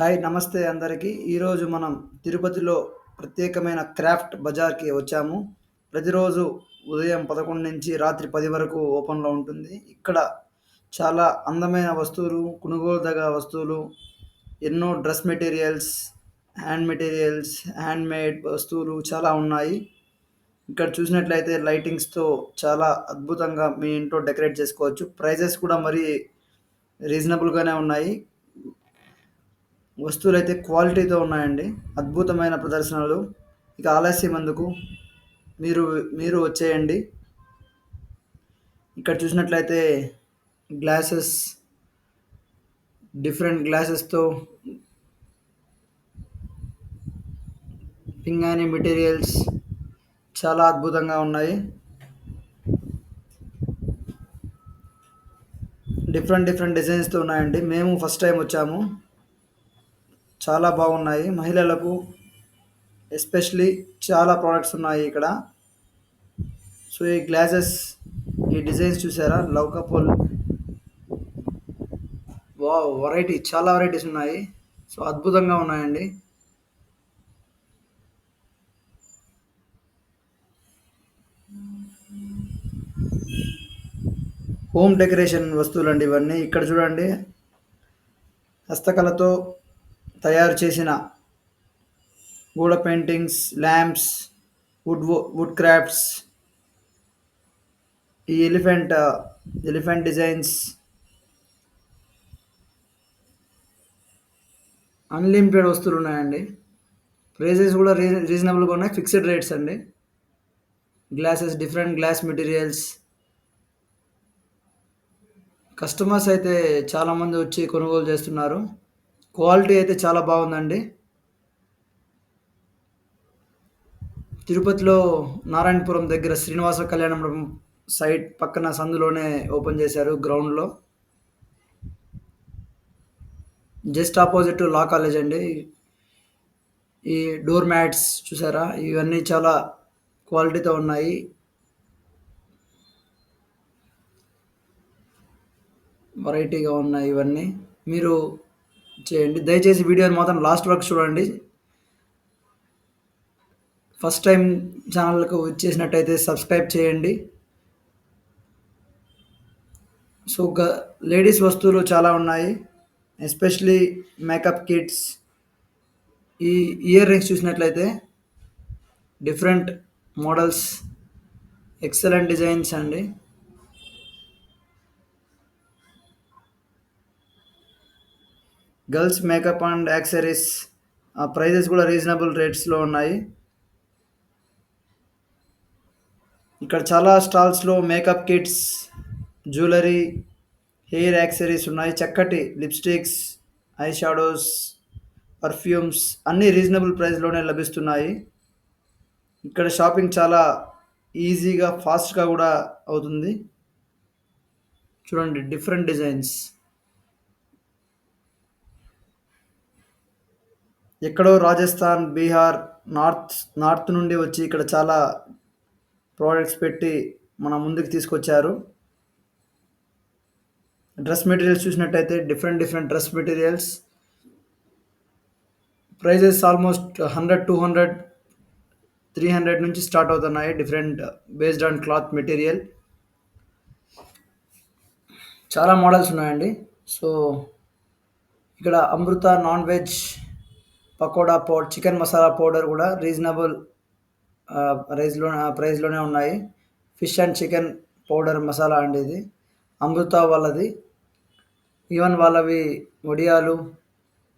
Hi నమస్తే అందరికీ. ఈరోజు మనం తిరుపతిలో ప్రత్యేకమైన క్రాఫ్ట్ బజార్కి వచ్చాము. ప్రతిరోజు ఉదయం పదకొండు నుంచి రాత్రి పది వరకు ఓపెన్లో ఉంటుంది. ఇక్కడ చాలా అందమైన వస్తువులు కొనుగోలుదగ వస్తువులు ఎన్నో dress materials hand materials handmade వస్తువులు చాలా ఉన్నాయి. ఇక్కడ చూసినట్లయితే లైటింగ్స్తో చాలా అద్భుతంగా మీ ఇంట్లో డెకరేట్ చేసుకోవచ్చు. ప్రైజెస్ కూడా మరీ రీజనబుల్గానే ఉన్నాయి. వస్తువులు అయితే క్వాలిటీతో ఉన్నాయండి. అద్భుతమైన ప్రదర్శనలు. ఇక ఆలస్యం ఎందుకు? మీరు మీరు వచ్చేయండి. ఇక్కడ చూసినట్లయితే గ్లాసెస్ డిఫరెంట్ గ్లాసెస్తో పింగాణి మెటీరియల్స్ చాలా అద్భుతంగా ఉన్నాయి. డిఫరెంట్ డిఫరెంట్ డిజైన్స్తో ఉన్నాయండి. మేము ఫస్ట్ టైం వచ్చాము. చాలా బాగున్నాయి. మహిళలకు ఎస్పెషలీ చాలా ప్రోడక్ట్స్ ఉన్నాయి ఇక్కడ. సో ఈ గ్లాసెస్ ఈ డిజైన్స్ చూసారా? లవ్ కపుల్ వా వెరైటీ చాలా వెరైటీస్ ఉన్నాయి. సో అద్భుతంగా ఉన్నాయండి. హోమ్ డెకరేషన్ వస్తువులు అండి ఇవన్నీ. ఇక్కడ చూడండి. హస్తకళతో తయారు చేసిన గోడ paintings lamps wood wood crafts ఈ ఎలిఫెంట్ ఎలిఫెంట్ డిజైన్స్ అన్లిమిటెడ్ వస్తువులు ఉన్నాయండి. ప్రైజెస్ కూడా రీ రీజనబుల్గా ఉన్నాయి ఫిక్స్డ్ రేట్స్ అండి. Glasses different glass materials. Customers అయితే చాలామంది వచ్చి కొనుగోలు చేస్తున్నారు. క్వాలిటీ అయితే చాలా బాగుందండి. తిరుపతిలో నారాయణపురం దగ్గర శ్రీనివాస కళ్యాణ మండపం సైట్ పక్కన సందులోనే ఓపెన్ చేశారు గ్రౌండ్లో. జస్ట్ ఆపోజిట్ లా కాలేజ్ అండి. ఈ డోర్ మ్యాట్స్ చూసారా? ఇవన్నీ చాలా క్వాలిటీతో ఉన్నాయి. వెరైటీగా ఉన్నాయి ఇవన్నీ. మీరు చేయండి. దయచేసి వీడియోని మాత్రం లాస్ట్ వరకు చూడండి. ఫస్ట్ టైం ఛానల్కు వచ్చేసినట్టయితే సబ్స్క్రైబ్ చేయండి. సో గ లేడీస్ వస్తువులు చాలా ఉన్నాయి. Especially makeup kits. ఈ ఇయర్ రింగ్స్ చూసినట్లయితే డిఫరెంట్ మోడల్స్ ఎక్సలెంట్ డిజైన్స్ అండి. గర్ల్స్ మేకప్ అండ్ యాక్సరీస్ ఆ ప్రైజెస్ కూడా రీజనబుల్ రేట్స్లో ఉన్నాయి. ఇక్కడ చాలా స్టాల్స్లో makeup kits jewellery hair accessories ఉన్నాయి. చక్కటి లిప్స్టిక్స్ ఐ షాడోస్ పర్ఫ్యూమ్స్ అన్నీ రీజనబుల్ ప్రైస్లోనే లభిస్తున్నాయి. ఇక్కడ షాపింగ్ చాలా ఈజీగా ఫాస్ట్గా కూడా అవుతుంది. చూడండి డిఫరెంట్ డిజైన్స్. ఎక్కడో రాజస్థాన్ బీహార్ నార్త్ నార్త్ నుండి వచ్చి ఇక్కడ చాలా ప్రోడక్ట్స్ పెట్టి మన ముందుకు తీసుకొచ్చారు. డ్రెస్ మెటీరియల్స్ చూసినట్టయితే different different dress materials prices almost hundred two hundred three hundred నుంచి స్టార్ట్ అవుతున్నాయి. Different based on cloth material చాలా మోడల్స్ ఉన్నాయండి. సో ఇక్కడ Amrutha non veg pakoda powder chicken masala powder కూడా రీజనబుల్ ప్రైస్లో ప్రైస్లోనే ఉన్నాయి. Fish and chicken powder masala అండి ఇది అమృత వాళ్ళది ఈవెన్ వాళ్ళవి వడియాలు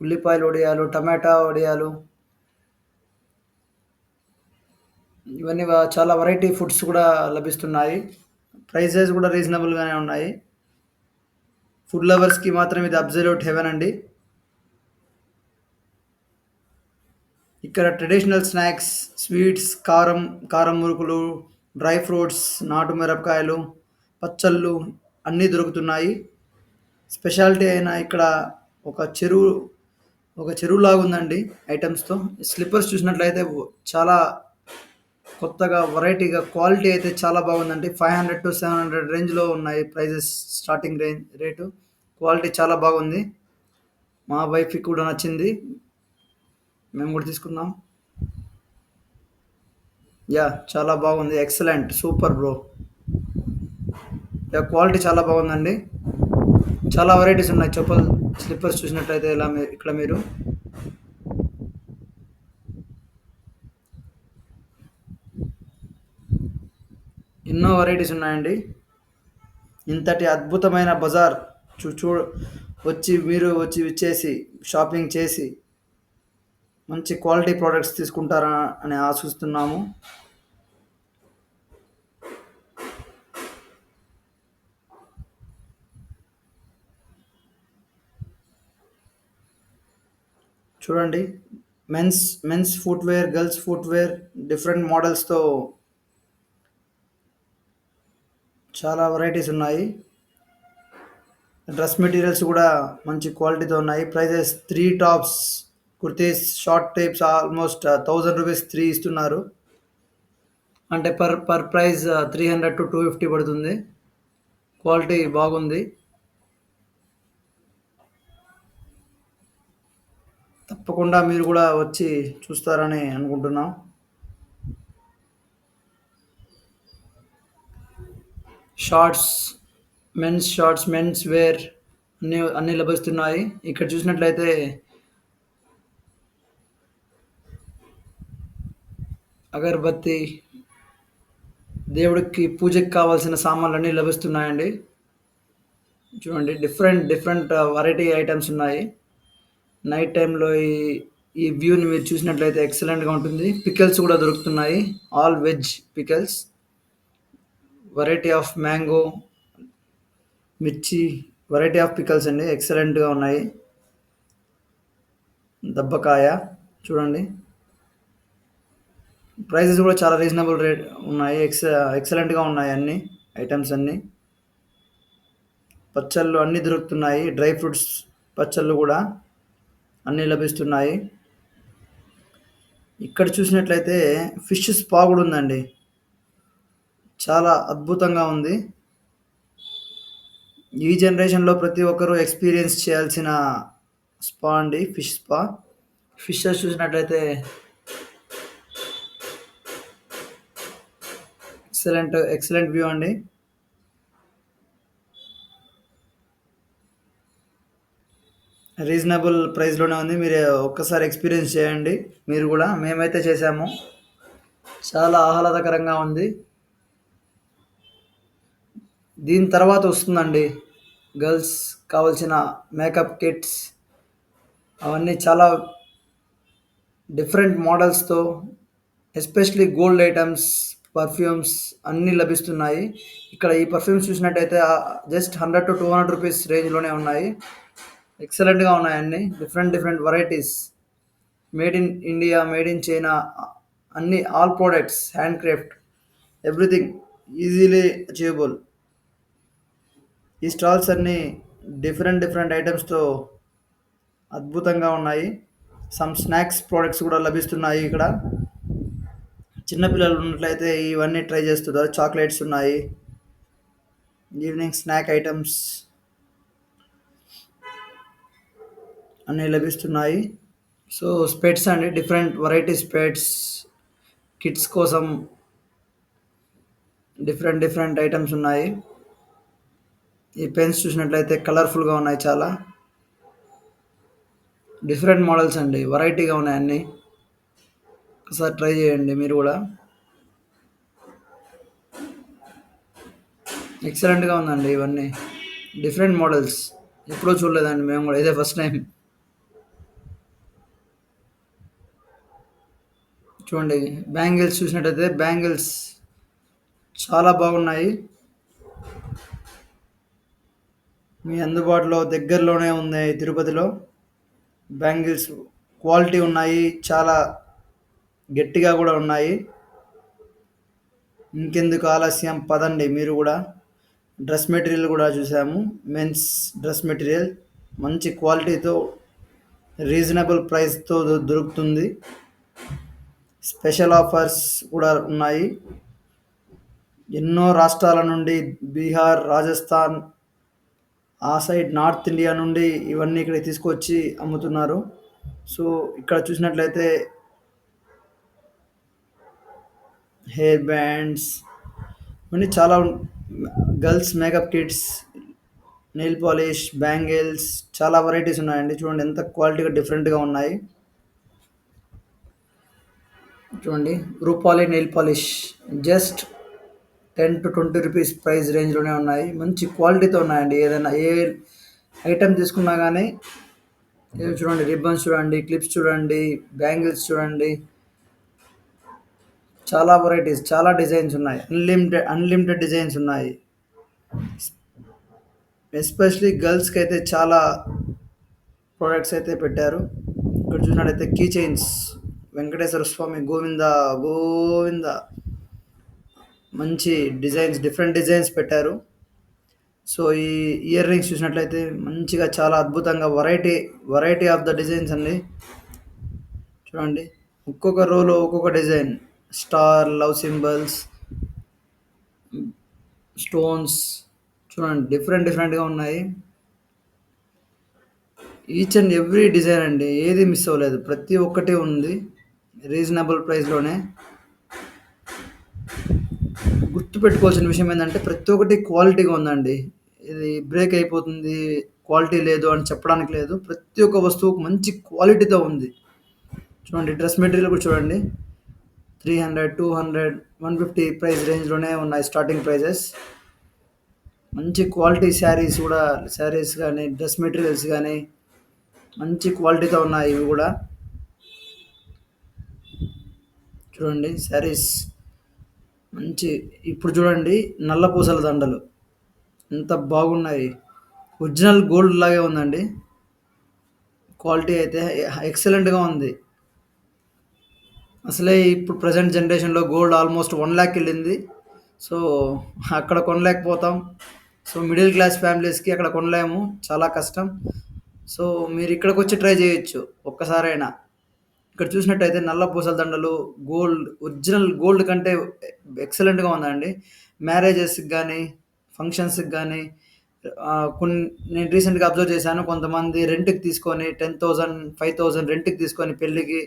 ఉల్లిపాయలు వడియాలు టమాటా వడియాలు ఇవన్నీ చాలా వెరైటీ ఫుడ్స్ కూడా లభిస్తున్నాయి. ప్రైజెస్ కూడా రీజనబుల్గానే ఉన్నాయి. ఫుడ్ లవర్స్కి మాత్రం ఇది అబ్జల్యూట్ హెవెన్ అండి. ఇక్కడ ట్రెడిషనల్ స్నాక్స్ స్వీట్స్ కారం కారం మురుకులు డ్రై ఫ్రూట్స్ నాటు మిరపకాయలు పచ్చళ్ళు అన్నీ దొరుకుతున్నాయి. స్పెషాలిటీ అయిన ఇక్కడ ఒక చెరువు ఒక చెరువులాగా ఉందండి ఐటమ్స్తో స్లిప్పర్స్ చూసినట్లయితే చాలా కొత్తగా వెరైటీగా క్వాలిటీ అయితే చాలా బాగుందండి. Five hundred to seven hundred రేంజ్లో ఉన్నాయి prices starting range rate quality చాలా బాగుంది. మా వైఫ్కి కూడా నచ్చింది. మేము కూడా తీసుకున్నాం యా చాలా బాగుంది. Excellent super bro yeah quality చాలా బాగుందండి. చాలా వెరైటీస్ ఉన్నాయి. చెప్పులు స్లిప్పర్స్ చూసినట్లయితే ఇలా ఇక్కడ మీరు. ఎన్నో వెరైటీస్ ఉన్నాయండి. ఇంతటి అద్భుతమైన బజార్ చూ చూ వచ్చి మీరు వచ్చి విచ్చేసి షాపింగ్ చేసి మంచి క్వాలిటీ ప్రోడక్ట్స్ తీసుకుంటారా అని ఆశిస్తున్నాము. చూడండి men's men's footwear girls footwear different మోడల్స్తో చాలా వెరైటీస్ ఉన్నాయి. డ్రెస్ మెటీరియల్స్ కూడా మంచి క్వాలిటీతో ఉన్నాయి. Prices three tops kurtis short types almost thousand rupees three ఇస్తున్నారు. అంటే per per price three hundred to two fifty పడుతుంది. క్వాలిటీ బాగుంది. తప్పకుండా మీరు కూడా వచ్చి చూస్తారని అనుకుంటున్నాం. Shorts men's shorts men's wear అన్నీ అన్నీ లభిస్తున్నాయి. ఇక్కడ చూసినట్లయితే అగరబత్తి దేవుడికి పూజకి కావాల్సిన సామాన్లు అన్నీ లభిస్తున్నాయండి. చూడండి డిఫరెంట్ డిఫరెంట్ వెరైటీ ఐటమ్స్ ఉన్నాయి. నైట్ టైంలో ఈ ఈ వ్యూని మీరు చూసినట్లయితే ఎక్సలెంట్గా ఉంటుంది. పికెల్స్ కూడా దొరుకుతున్నాయి. All veg pickles variety of mango mirchi variety of pickles అండి. ఎక్సలెంట్గా ఉన్నాయి. దబ్బకాయ చూడండి. ప్రైసెస్ కూడా చాలా రీజనబుల్ రేట్ ఉన్నాయి ఎక్స్ ఎక్సలెంట్గా ఉన్నాయి అన్ని ఐటమ్స్ అన్నీ. పచ్చళ్ళు అన్నీ దొరుకుతున్నాయి డ్రై ఫ్రూట్స్ పచ్చళ్ళు కూడా అన్నీ లభిస్తున్నాయి. ఇక్కడ చూసినట్లయితే ఫిష్ స్పా కూడా ఉందండి. చాలా అద్భుతంగా ఉంది. ఈ జనరేషన్లో ప్రతి ఒక్కరూ ఎక్స్పీరియన్స్ చేయాల్సిన స్పా అండి ఫిష్ స్పా. ఫిషెస్ చూసినట్లయితే ఎక్సలెంట్ ఎక్సలెంట్ వ్యూ అండి. రీజనబుల్ ప్రైస్లోనే ఉంది. మీరు ఒక్కసారి ఎక్స్పీరియన్స్ చేయండి. మీరు కూడా మేమైతే చేసాము చాలా ఆహ్లాదకరంగా ఉంది. దీని తర్వాత వస్తుందండి. గర్ల్స్ కావాల్సిన మేకప్ కిట్స్ అవన్నీ చాలా డిఫరెంట్ మోడల్స్తో ఎస్పెషలీ గోల్డ్ ఐటమ్స్ పర్ఫ్యూమ్స్ అన్నీ లభిస్తున్నాయి. ఇక్కడ ఈ పర్ఫ్యూమ్స్ చూసినట్టయితే just hundred to two hundred rupees రేంజ్లోనే ఉన్నాయి. ఎక్సలెంట్గా ఉన్నాయి అన్ని. Different different varieties made in India made in China అన్ని all products hand craft everything easily achievable ఈ స్టాల్స్ అన్నీ డిఫరెంట్ డిఫరెంట్ ఐటమ్స్తో అద్భుతంగా ఉన్నాయి. సమ్ స్నాక్స్ ప్రోడక్ట్స్ కూడా లభిస్తున్నాయి ఇక్కడ. చిన్నపిల్లలు ఉన్నట్లయితే ఇవన్నీ ట్రై చేస్తుంటారు చాక్లెట్స్ ఉన్నాయి. ఈవినింగ్ స్నాక్ ఐటమ్స్ అన్నీ లభిస్తున్నాయి. సో స్పెట్స్ అండి. డిఫరెంట్ వెరైటీ స్పెట్స్ కిడ్స్ కోసం డిఫరెంట్ డిఫరెంట్ ఐటమ్స్ ఉన్నాయి. ఈ పెన్స్ చూసినట్లయితే కలర్ఫుల్గా ఉన్నాయి చాలా. డిఫరెంట్ మోడల్స్ అండి. వెరైటీగా ఉన్నాయి అన్నీ. ఒకసారి ట్రై చేయండి మీరు కూడా. ఎక్సలెంట్గా ఉందండి ఇవన్నీ. డిఫరెంట్ మోడల్స్ ఎప్పుడూ చూడలేదండి మేము కూడా. ఇదే ఫస్ట్ టైం చూడండి బ్యాంగిల్స్ చూసినట్టయితే బ్యాంగిల్స్ చాలా బాగున్నాయి. మీ అందుబాటులో దగ్గరలోనే ఉంది తిరుపతిలో. బ్యాంగిల్స్ క్వాలిటీ ఉన్నాయి చాలా గట్టిగా కూడా ఉన్నాయి. ఇంకెందుకు ఆలస్యం? పదండి. మీరు కూడా డ్రెస్ మెటీరియల్ కూడా చూసాము. మెన్స్ డ్రెస్ మెటీరియల్ మంచి క్వాలిటీతో రీజనబుల్ ప్రైస్తో దొరుకుతుంది. స్పెషల్ ఆఫర్స్ కూడా ఉన్నాయి. ఎన్నో రాష్ట్రాల నుండి బీహార్ రాజస్థాన్ ఆ సైడ్ నార్త్ ఇండియా నుండి ఇవన్నీ ఇక్కడికి తీసుకొచ్చి అమ్ముతున్నారు. సో ఇక్కడ చూసినట్లయితే హెయిర్ బ్యాండ్స్ ఇవన్నీ చాలా girls makeup kits nail polish bangles చాలా వెరైటీస్ ఉన్నాయండి. చూడండి ఎంత క్వాలిటీగా డిఫరెంట్గా ఉన్నాయి. చూడండి Rupali nail polish just ten to twenty rupees price రేంజ్లోనే ఉన్నాయి. మంచి క్వాలిటీతో ఉన్నాయండి. ఏదైనా ఏ ఐటెం తీసుకున్నా కానీ చూడండి రిబ్బన్స్ చూడండి క్లిప్స్ చూడండి బ్యాంగిల్స్ చూడండి చాలా వెరైటీస్ చాలా డిజైన్స్ ఉన్నాయి. అన్లిమిటెడ్ అన్లిమిటెడ్ డిజైన్స్ ఉన్నాయి. ఎస్పెషలీ గర్ల్స్కి అయితే చాలా ప్రోడక్ట్స్ అయితే పెట్టారు. ఇక్కడ చూసినట్టయితే కీ చైన్స్ వెంకటేశ్వర స్వామి గోవింద గోవింద. మంచి డిజైన్స్ డిఫరెంట్ డిజైన్స్ పెట్టారు. సో ఈ ఇయర్ రింగ్స్ చూసినట్లయితే మంచిగా చాలా అద్భుతంగా variety variety of the designs అండి. చూడండి. ఒక్కొక్క రోలో ఒక్కొక్క design star love symbols stones చూడండి డిఫరెంట్ డిఫరెంట్గా ఉన్నాయి. ఈచ్ అండ్ ఎవ్రీ డిజైన్ అండి ఏది మిస్ అవ్వలేదు. ప్రతి ఒక్కటి ఉంది రీజనబుల్ ప్రైస్లోనే. గుర్తుపెట్టుకోవాల్సిన విషయం ఏంటంటే ప్రతి ఒక్కటి క్వాలిటీగా ఉందండి. ఇది బ్రేక్ అయిపోతుంది క్వాలిటీ లేదు అని చెప్పడానికి లేదు. ప్రతి ఒక్క వస్తువుకు మంచి క్వాలిటీతో ఉంది. చూడండి డ్రెస్ మెటీరియల్ కూడా చూడండి. Three hundred two hundred one fifty price రేంజ్లోనే ఉన్నాయి స్టార్టింగ్ ప్రైజెస్ మంచి క్వాలిటీ శారీస్ కూడా శారీస్ కానీ డ్రెస్ మెటీరియల్స్ కానీ మంచి క్వాలిటీతో ఉన్నాయి ఇవి కూడా. చూడండి శారీస్ మంచి ఇప్పుడు చూడండి నల్ల పూసల దండలు. ఎంత బాగున్నాయి. ఒరిజినల్ గోల్డ్ లాగే ఉందండి. క్వాలిటీ అయితే ఎక్సలెంట్గా ఉంది. అసలే ఇప్పుడు ప్రజెంట్ జనరేషన్లో గోల్డ్ ఆల్మోస్ట్ వన్ ల్యాక్ వెళ్ళింది. సో అక్కడ కొనలేకపోతాం. సో మిడిల్ క్లాస్ ఫ్యామిలీస్కి అక్కడ కొనలేము. చాలా కష్టం. సో మీరు ఇక్కడికి వచ్చి ట్రై చేయొచ్చు. ఒక్కసారైనా. ఇక్కడ చూసినట్టయితే నల్ల పూసల దండలు గోల్డ్ ఒరిజినల్ గోల్డ్ కంటే ఎక్సలెంట్గా ఉందండి. మ్యారేజెస్కి కానీ ఫంక్షన్స్కి కానీ కొన్ని నేను రీసెంట్గా అబ్జర్వ్ చేశాను. కొంతమంది రెంట్కి తీసుకొని టెన్ థౌజండ్ ఫైవ్ థౌజండ్ రెంట్కి తీసుకొని పెళ్ళికి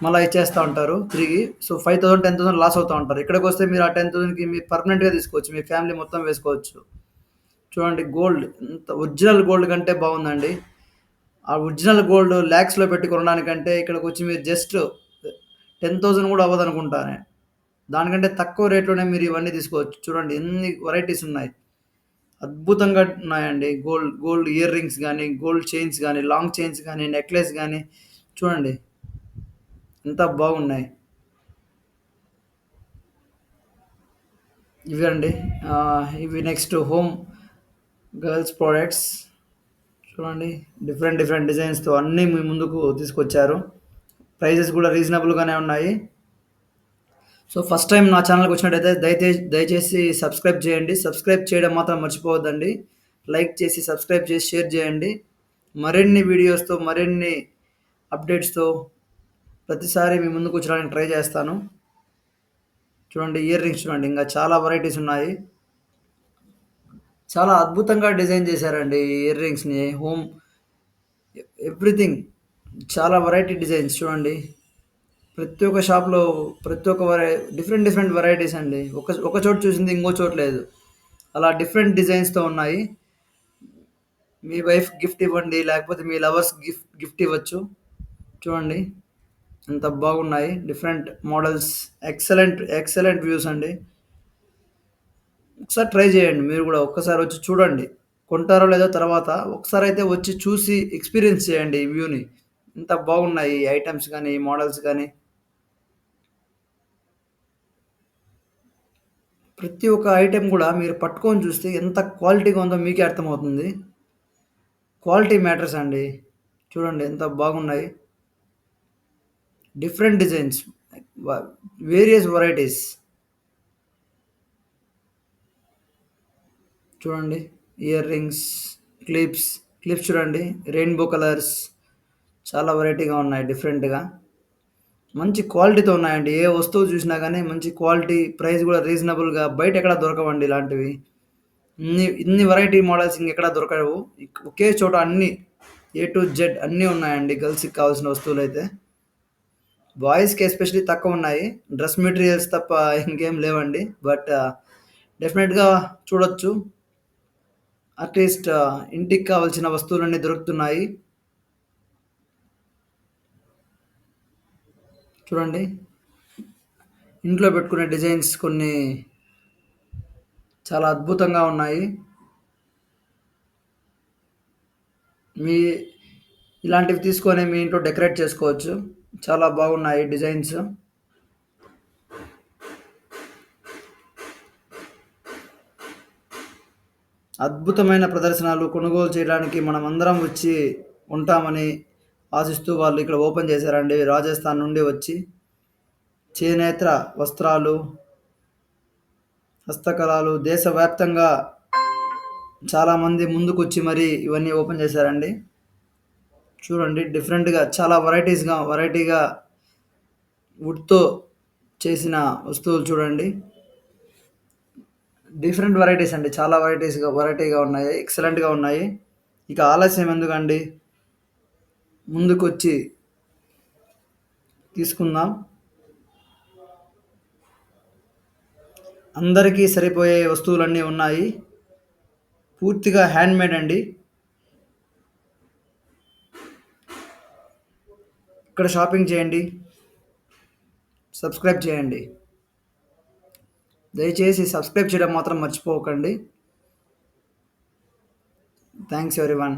మళ్ళీ ఇచ్చేస్తూ ఉంటారు తిరిగి. So five thousand ten thousand loss అవుతూ ఉంటారు. ఇక్కడికి వస్తే మీరు ఆ టెన్ థౌసండ్కి మీరు పర్మనెంట్గా తీసుకోవచ్చు మీ ఫ్యామిలీ మొత్తం వేసుకోవచ్చు. చూడండి గోల్డ్ ఇంత ఒరిజినల్ గోల్డ్ కంటే బాగుందండి. ఆ ఒరిజినల్ గోల్డ్ ల్యాక్స్లో పెట్టి కొనడానికంటే ఇక్కడికి వచ్చి మీరు జస్ట్ టెన్ థౌసండ్ కూడా అవ్వదు అనుకుంటానే. దానికంటే తక్కువ రేట్లోనే మీరు ఇవన్నీ తీసుకోవచ్చు. చూడండి ఎన్ని వెరైటీస్ ఉన్నాయి. అద్భుతంగా ఉన్నాయండి. గోల్డ్ గోల్డ్ ఇయర్ రింగ్స్ కానీ గోల్డ్ చైన్స్ కానీ లాంగ్ చైన్స్ కానీ నెక్లెస్ కానీ చూడండి ఎంత బాగున్నాయి. ఇవి అండి. ఇవి నెక్స్ట్ హోమ్ గర్ల్స్ ప్రోడక్ట్స్ చూడండి. డిఫరెంట్ డిఫరెంట్ డిజైన్స్తో అన్నీ మీ ముందుకు తీసుకొచ్చారు. ప్రైజెస్ కూడా రీజనబుల్గానే ఉన్నాయి. సో ఫస్ట్ టైం నా ఛానల్కి వచ్చినట్టయితే దయచేసి దయచేసి సబ్స్క్రైబ్ చేయండి. సబ్స్క్రైబ్ చేయడం మాత్రం మర్చిపోవద్దండి. లైక్ చేసి సబ్స్క్రైబ్ చేసి షేర్ చేయండి. మరిన్ని వీడియోస్తో మరిన్ని అప్డేట్స్తో ప్రతిసారి మీ ముందుకు వచ్చడానికి ట్రై చేస్తాను. చూడండి ఇయర్ రింగ్స్ చూడండి ఇంకా చాలా వెరైటీస్ ఉన్నాయి. చాలా అద్భుతంగా డిజైన్ చేశారండి ఇయర్ రింగ్స్ని హోమ్ ఎవ్రీథింగ్ చాలా వెరైటీ డిజైన్స్ చూడండి. ప్రతి ఒక్క షాప్లో ప్రతి ఒక్క వెరై డిఫరెంట్ డిఫరెంట్ వెరైటీస్ అండి. ఒక ఒక చోటు చూసింది ఇంకో చోటు లేదు. అలా డిఫరెంట్ డిజైన్స్తో ఉన్నాయి. మీ వైఫ్ గిఫ్ట్ ఇవ్వండి లేకపోతే మీ లవర్స్ గిఫ్ట్ గిఫ్ట్ ఇవ్వచ్చు. చూడండి. ఎంత బాగున్నాయి. Different models excellent excellent views అండి. ఒకసారి ట్రై చేయండి. మీరు కూడా ఒక్కసారి వచ్చి చూడండి. కొంటారో లేదో తర్వాత ఒకసారి అయితే వచ్చి చూసి ఎక్స్పీరియన్స్ చేయండి ఈ వ్యూని ఎంత బాగున్నాయి ఈ ఐటమ్స్ కానీ ఈ మోడల్స్ కానీ. ప్రతి ఒక్క ఐటెం కూడా మీరు పట్టుకొని చూస్తే ఎంత క్వాలిటీగా ఉందో మీకే అర్థమవుతుంది. క్వాలిటీ మ్యాటర్స్ అండి. చూడండి ఎంత బాగున్నాయి. డిఫరెంట్ డిజైన్స్ వేరియస్ వెరైటీస్ చూడండి ఇయర్ రింగ్స్ క్లిప్స్ క్లిప్స్ చూడండి రెయిన్బో కలర్స్ చాలా వెరైటీగా ఉన్నాయి డిఫరెంట్గా మంచి క్వాలిటీతో ఉన్నాయండి. ఏ వస్తువు చూసినా కానీ మంచి క్వాలిటీ ప్రైస్ కూడా రీజనబుల్గా బయట ఎక్కడ దొరకవండి ఇలాంటివి. ఇన్ని ఇన్ని వెరైటీ మోడల్స్ ఇంకెక్కడ దొరకవు. ఒకే చోట అన్ని ఏ టు జెడ్ అన్నీ ఉన్నాయండి గర్ల్స్కి కావాల్సిన వస్తువులు అయితే బాయ్స్కి ఎస్పెషలీ తక్కువ ఉన్నాయి. డ్రెస్ మెటీరియల్స్ తప్ప ఇంకేం లేవండి. బట్ డెఫినెట్గా చూడొచ్చు. అట్లీస్ట్ ఇంటికి కావాల్సిన వస్తువులన్నీ దొరుకుతున్నాయి. చూడండి. ఇంట్లో పెట్టుకునే డిజైన్స్ కొన్ని చాలా అద్భుతంగా ఉన్నాయి. మీ ఇలాంటివి తీసుకొని మీ ఇంట్లో డెకరేట్ చేసుకోవచ్చు. చాలా బాగున్నాయి డిజైన్స్. అద్భుతమైన ప్రదర్శనలు కొనుగోలు చేయడానికి మనం అందరం వచ్చి ఉంటామని ఆశిస్తూ వాళ్ళు ఇక్కడ ఓపెన్ చేశారండి. రాజస్థాన్ నుండి వచ్చి చేనేత వస్త్రాలు హస్తకళలు దేశవ్యాప్తంగా చాలామంది ముందుకొచ్చి మరి ఇవన్నీ ఓపెన్ చేశారండి. చూడండి డిఫరెంట్గా చాలా వెరైటీస్గా వెరైటీగా వుడ్తో చేసిన వస్తువులు చూడండి. డిఫరెంట్ వెరైటీస్ అండి చాలా వెరైటీస్గా వెరైటీగా ఉన్నాయి ఎక్సలెంట్గా ఉన్నాయి. ఇక ఆలస్యం ఎందుకండి? ముందుకొచ్చి తీసుకుందాం. అందరికీ సరిపోయే వస్తువులన్నీ ఉన్నాయి. పూర్తిగా హ్యాండ్మేడ్ అండి. ఇక్కడ షాపింగ్ చేయండి. సబ్స్క్రైబ్ చేయండి. దయచేసి సబ్స్క్రైబ్ చేయడం మాత్రం మర్చిపోకండి. Thanks everyone.